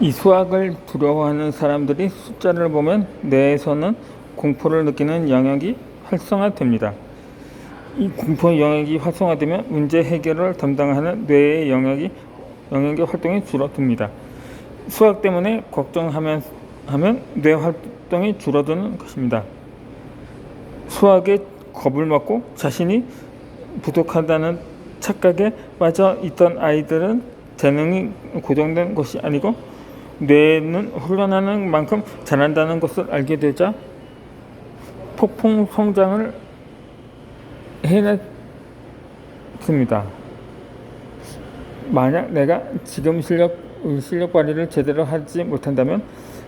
이 수학을 두려워하는 사람들이 숫자를 보면 뇌에서는 공포를 느끼는 영역이 활성화됩니다. 이 공포 영역이 활성화되면 문제 해결을 담당하는 뇌의 영역이 영역의 활동이 줄어듭니다. 수학 때문에 걱정하면 하면 뇌 활동이 줄어드는 것입니다. 수학에 겁을 먹고 자신이 부족하다는 착각에 빠져 있던 아이들은 재능이 고정된 것이 아니고 뇌는 훈련하는 만큼 잘한다는 것을 알게 되자 폭풍 성장을 해냈습니다. 만약 내가 지금 실력 실력 발휘를 제대로 하지 못한다면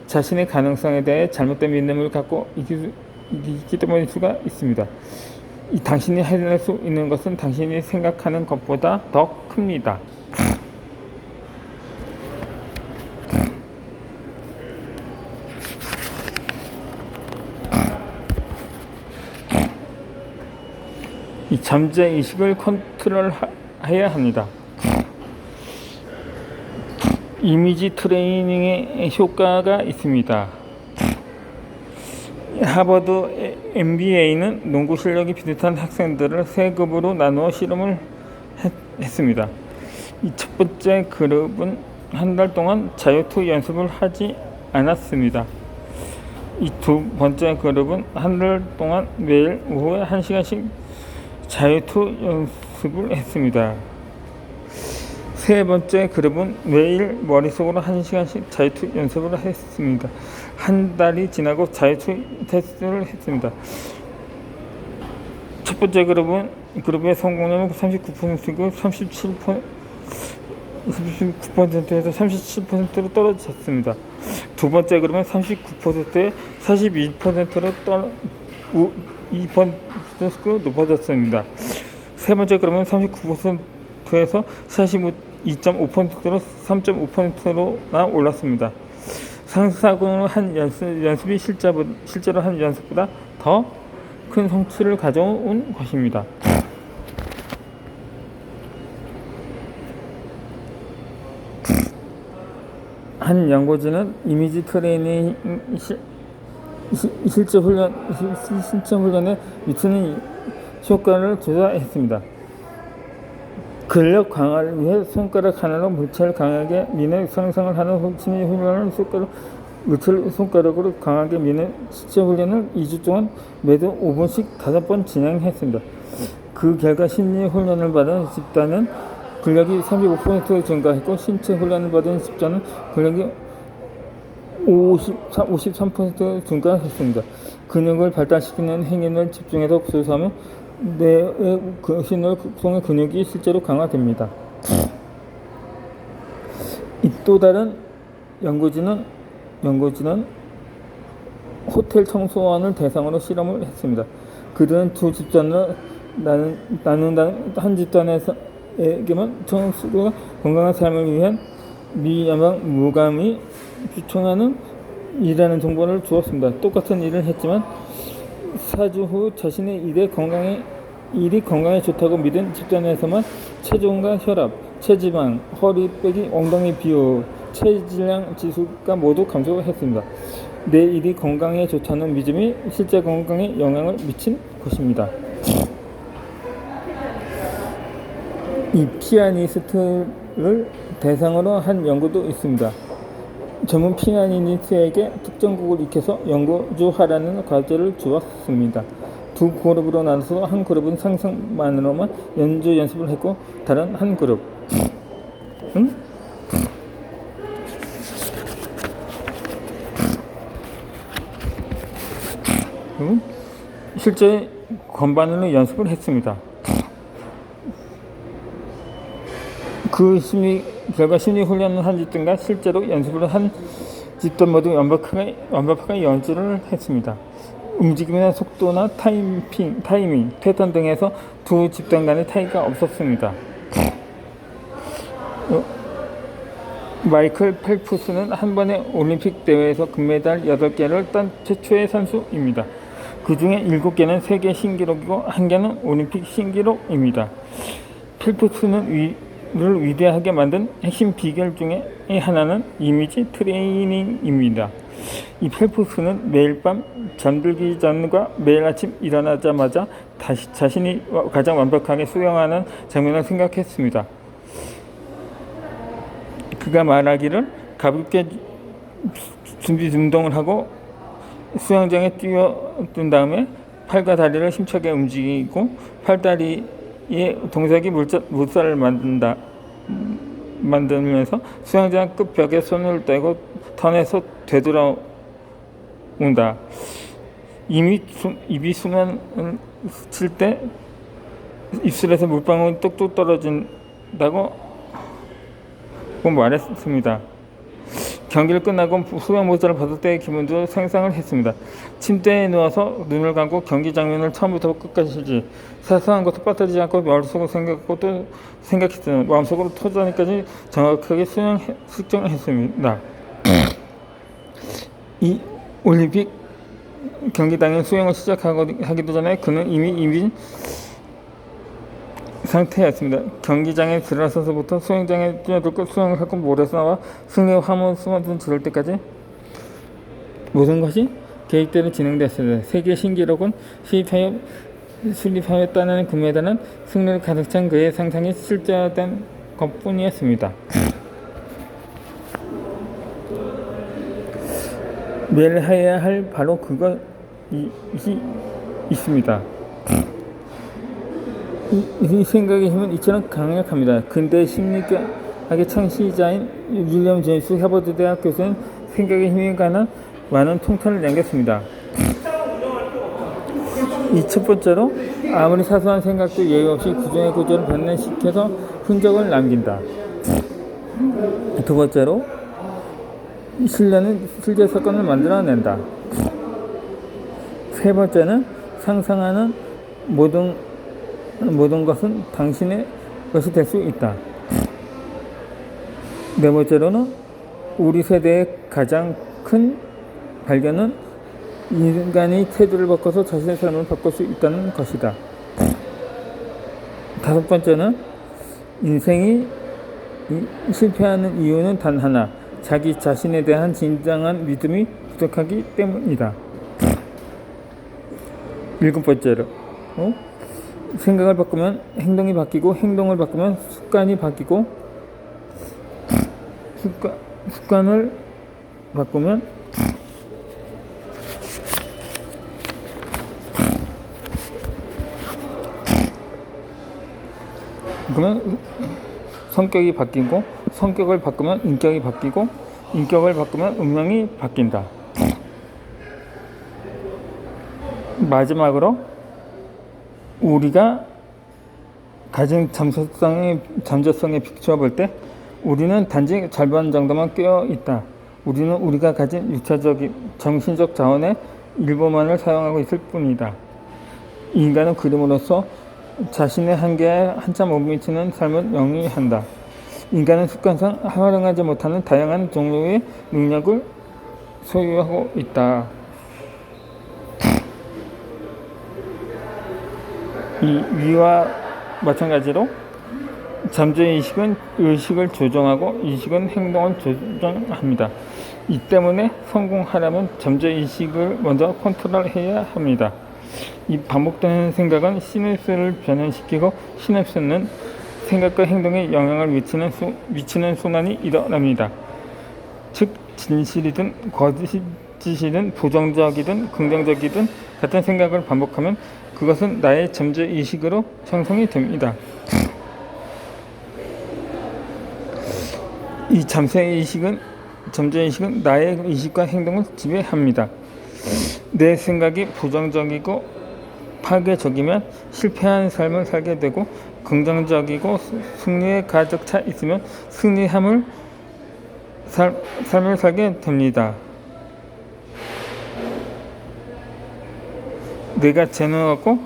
자신의 가능성에 대해 잘못된 믿음을 갖고 있기, 있기 때문일 수가 있습니다. 이 당신이 해낼 수 있는 것은 당신이 생각하는 것보다 더 큽니다. 이 잠재 의식을 컨트롤해야 합니다. 이미지 트레이닝의 효과가 있습니다. 하버드 MBA는 농구 실력이 비슷한 학생들을 세 급으로 나누어 실험을 했, 했습니다. 이 첫 번째 그룹은 한 달 동안 자유투 연습을 하지 않았습니다. 이 두 번째 그룹은 한 달 동안 매일 오후에 한 시간씩 자유투 연습을 했습니다. 세 번째 그룹은 매일 머릿속으로 한 시간씩 자유투 연습을 했습니다. 한 달이 지나고 자유투 테스트를 했습니다. 첫 번째 그룹은 그룹의 성공률은 39%고 37% 39%에서 37%로 떨어졌습니다. 두 번째 그룹은 39%에 42%로 떨어 2%로 높아졌습니다. 세 번째 그룹은 39%에서 42.5%로 3.5%로나 올랐습니다. 상사군은 한 연습, 연습이 실제보, 실제로 한 연습보다 더 큰 성취를 가져온 것입니다. 한 연구진은 이미지 트레이닝 실제 훈련 시, 실제 훈련에 미치는 효과를 조사했습니다. 근력 강화를 위해 손가락 하나로 물체를 강하게 미는 상상을 하는 심리 훈련을 손가락 물체를 손가락으로 강하게 미는 실제 훈련을 2주 동안 매주 5분씩 5번 진행했습니다. 그 결과 심리 훈련을 받은 집단은 근력이 35% 증가했고 신체 훈련을 받은 집단은 근력이 53, 53% 증가했습니다. 근육을 발달시키는 행위를 집중해서 조사하면 뇌의 그 신호 통의 근육이 실제로 강화됩니다. 이또 다른 연구진은 연구진은 호텔 청소원을 대상으로 실험을 했습니다. 그들은 두 집단을 나눈, 나눈다는 한 집단에게만 청소가 건강한 삶을 위한 미야방 무감이 추천하는 일하는 정보를 주었습니다. 똑같은 일을 했지만 4주 후 자신의 일에 건강에 일이 건강에 좋다고 믿은 집단에서만 체중과 혈압, 체지방, 허리, 빼기, 엉덩이 비율, 체질량 지수가 모두 감소했습니다. 내 일이 건강에 좋다는 믿음이 실제 건강에 영향을 미친 것입니다. 이 피아니스트를 대상으로 한 연구도 있습니다. 전문 피아니스트에게 특정 곡을 익혀서 연주하라는 과제를 주었습니다. 두 그룹으로 나눠서 한 그룹은 상상만으로만 연주 연습을 했고 다른 한 그룹 응? 응? 실제 건반으로 연습을 했습니다. 그 심리 결과 심리 훈련을 한 집단과 실제로 연습을 한 집단 모두 완벽하게 연주를 했습니다. 움직임의 속도나 타이밍, 타이밍, 패턴 등에서 두 집단 간의 차이가 없었습니다. 어, 마이클 펠프스는 한 번의 올림픽 대회에서 금메달 8개를 딴 최초의 선수입니다. 그 중에 7개는 세계 신기록이고 1개는 올림픽 신기록입니다. 펠프스는 위, 위대하게 만든 핵심 비결 중에 하나는 이미지 트레이닝입니다. 이 펠프스는 매일 밤 잠들기 전과 매일 아침 일어나자마자 다시 자신이 가장 완벽하게 수영하는 장면을 생각했습니다. 그가 말하기를 가볍게 준비 운동을 하고 수영장에 뛰어든 다음에 팔과 다리를 힘차게 움직이고 팔다리 의 동작이 물자, 물살을 만든다 만들면서 수영장 끝 벽에 손을 떼고 턴에서 되돌아온다. 이미 수, 입이 수면을 칠 때 입술에서 물방울이 뚝뚝 떨어진다고 말했습니다. 경기를 끝나고 수영 모자를 벗을 때의 기분도 상상을 했습니다. 침대에 누워서 눈을 감고 경기 장면을 처음부터 끝까지 사소한 것도 빠뜨리지 않고 머릿속으로 생각하고 또 생각했어요. 마음속으로 터전까지 정확하게 수영 측정했습니다. 이 올림픽 경기 당일 수영을 시작하기도 전에 그는 이미 이미 상태였습니다. 경기장에 들어서서부터 수영장에 뛰어들고 수영을 하고 모래서 나와 승리의 화물 수만든 지를 때까지 모든 것이 계획대로 진행됐습니다. 세계 신기록은 수입하여 수립하였다는 금메달은 승리를 가득 찬 그의 상상이 실제화된 것뿐이었습니다. 매일 해야 할 바로 그것이 있습니다. 이, 이 생각의 힘은 이처럼 강력합니다. 근대 심리학의 창시자인 윌리엄 제임스 하버드 대학 교수는 생각의 힘에 관한 많은 통찰을 남겼습니다. 이 첫 번째로 아무리 사소한 생각도 예의 없이 구조의 구조를 변화시켜서 흔적을 남긴다. 두 번째로 신뢰는 실제 사건을 만들어낸다. 세 번째는 상상하는 모든 모든 것은 당신의 것이 될 수 있다. 네 번째로는 우리 세대의 가장 큰 발견은 인간이 태도를 바꿔서 자신의 삶을 바꿀 수 있다는 것이다. 다섯 번째는 인생이 실패하는 이유는 단 하나, 자기 자신에 대한 진정한 믿음이 부족하기 때문이다. 일곱 번째로, 어? 생각을 바꾸면 행동이 바뀌고 행동을 바꾸면 습관이 바뀌고 습관, 습관을 바꾸면 그러면 성격이 바뀌고 성격을 바꾸면 인격이 바뀌고 인격을 바꾸면 운명이 바뀐다. 마지막으로 우리가 가진 잠재성의 잠재성에 비추어 볼 때 우리는 단지 절반 정도만 깨어 있다. 우리는 우리가 가진 육체적인 정신적 자원의 일부만을 사용하고 있을 뿐이다. 인간은 그림으로써 자신의 한계에 한참 못 미치는 삶을 영위한다. 인간은 습관상 활용하지 못하는 다양한 종류의 능력을 소유하고 있다. 이 위와 마찬가지로 잠재의식은 의식을 조정하고 의식은 행동을 조정합니다. 이 때문에 성공하려면 잠재의식을 먼저 컨트롤해야 합니다. 이 반복되는 생각은 시냅스를 변환시키고 시냅스는 생각과 행동에 영향을 미치는, 수, 미치는 순환이 일어납니다. 즉 진실이든 거짓이든 부정적이든 긍정적이든 같은 생각을 반복하면 그것은 나의 잠재의식으로 형성이 됩니다. 이 잠재의식은 잠재의식은 나의 의식과 행동을 지배합니다. 내 생각이 부정적이고 파괴적이면 실패한 삶을 살게 되고 긍정적이고 승리에 가득 차 있으면 승리함을 살, 삶을 살게 됩니다. 내가 재능 없고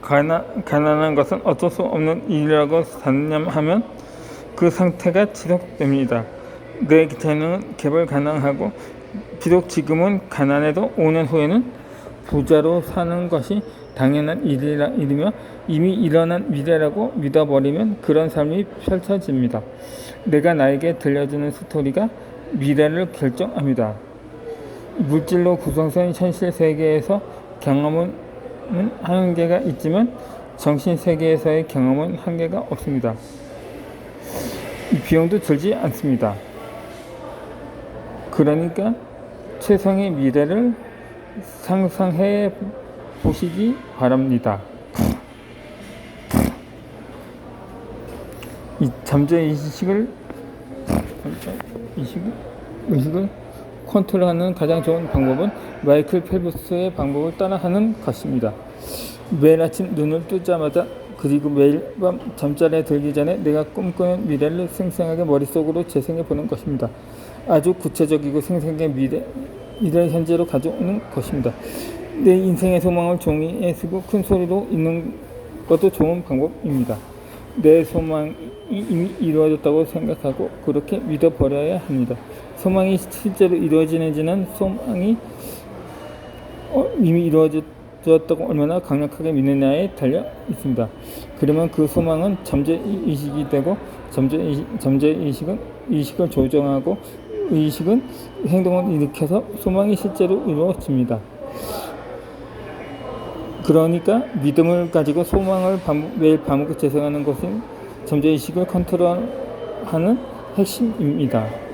가난, 가난한 것은 어쩔 수 없는 일이라고 단념하면 그 상태가 지속됩니다. 내 재능은 개발 가능하고 비록 지금은 가난해도 5년 후에는 부자로 사는 것이 당연한 일이라 일이며 이미 일어난 미래라고 믿어버리면 그런 삶이 펼쳐집니다. 내가 나에게 들려주는 스토리가 미래를 결정합니다. 물질로 구성된 현실 세계에서 경험은 한계가 있지만 정신 세계에서의 경험은 한계가 없습니다. 비용도 들지 않습니다. 그러니까 최상의 미래를 상상해 보시기 바랍니다. 이 잠재 의식을 의식을 의식을 컨트롤하는 가장 좋은 방법은 마이클 펠프스의 방법을 따라하는 것입니다. 매일 아침 눈을 뜨자마자 그리고 매일 밤 잠자리에 들기 전에 내가 꿈꾸는 미래를 생생하게 머릿속으로 재생해 보는 것입니다. 아주 구체적이고 생생하게 미래, 미래를 현재로 가져오는 것입니다. 내 인생의 소망을 종이에 쓰고 큰 소리로 읽는 것도 좋은 방법입니다. 내 소망이 이미 이루어졌다고 생각하고 그렇게 믿어버려야 합니다. 소망이 실제로 이루어지는지는 소망이 어, 이미 이루어졌다고 얼마나 강력하게 믿느냐에 달려 있습니다. 그러면 그 소망은 잠재 의식이 되고 잠재 의식, 잠재 의식은 의식을 조정하고 의식은 행동을 일으켜서 소망이 실제로 이루어집니다. 그러니까 믿음을 가지고 소망을 반복, 매일 반복 재생하는 것은 잠재 의식을 컨트롤하는 핵심입니다.